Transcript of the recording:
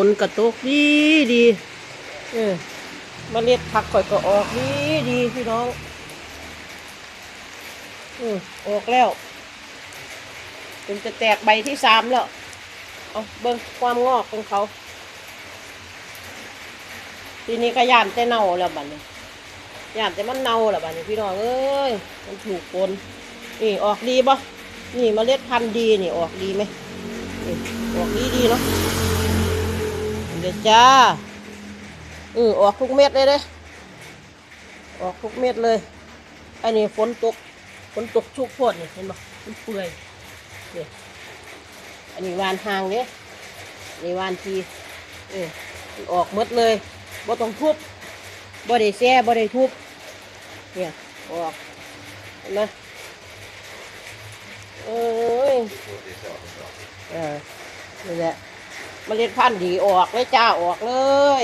ฝนกระตกดีดีเออเมาเล็ดผักข่อยก็ออกดีดีพี่น้องเออออกแล้วจนจะแตกใบที่สามแล้วเอาเบิ่งความงอกของเขา ทีนี้ก็ยานแต่เน่าแล้วบัดนี้ยานแต่มันเน่าแล้วบัดนี้พี่น้องเอ้ยมันถูกฝนนี่ออกดีปะนี่เมล็ดพันธุ์ดีนี่ออกดีไหมออกดีดีเนาะ ดี๋ยวจ้าอือออกทุกเม็ดเลยเด้ออกทุกเม็ดเลยอันนี้ฝนตกฝนตกชุกพดนี่เห็นบ่มันเปื่อยนี่อันนี้วานหางเด้นี่วานทีเออออกหมดเลยบ่ต้องทุบบ่ได้แซ่บ่ได้ทุบเนี่ยออกเห็นไหมเอ้ยเออนี่แหละ เมล็ดพันธุ์ดีออกเลยจ้าออกเลย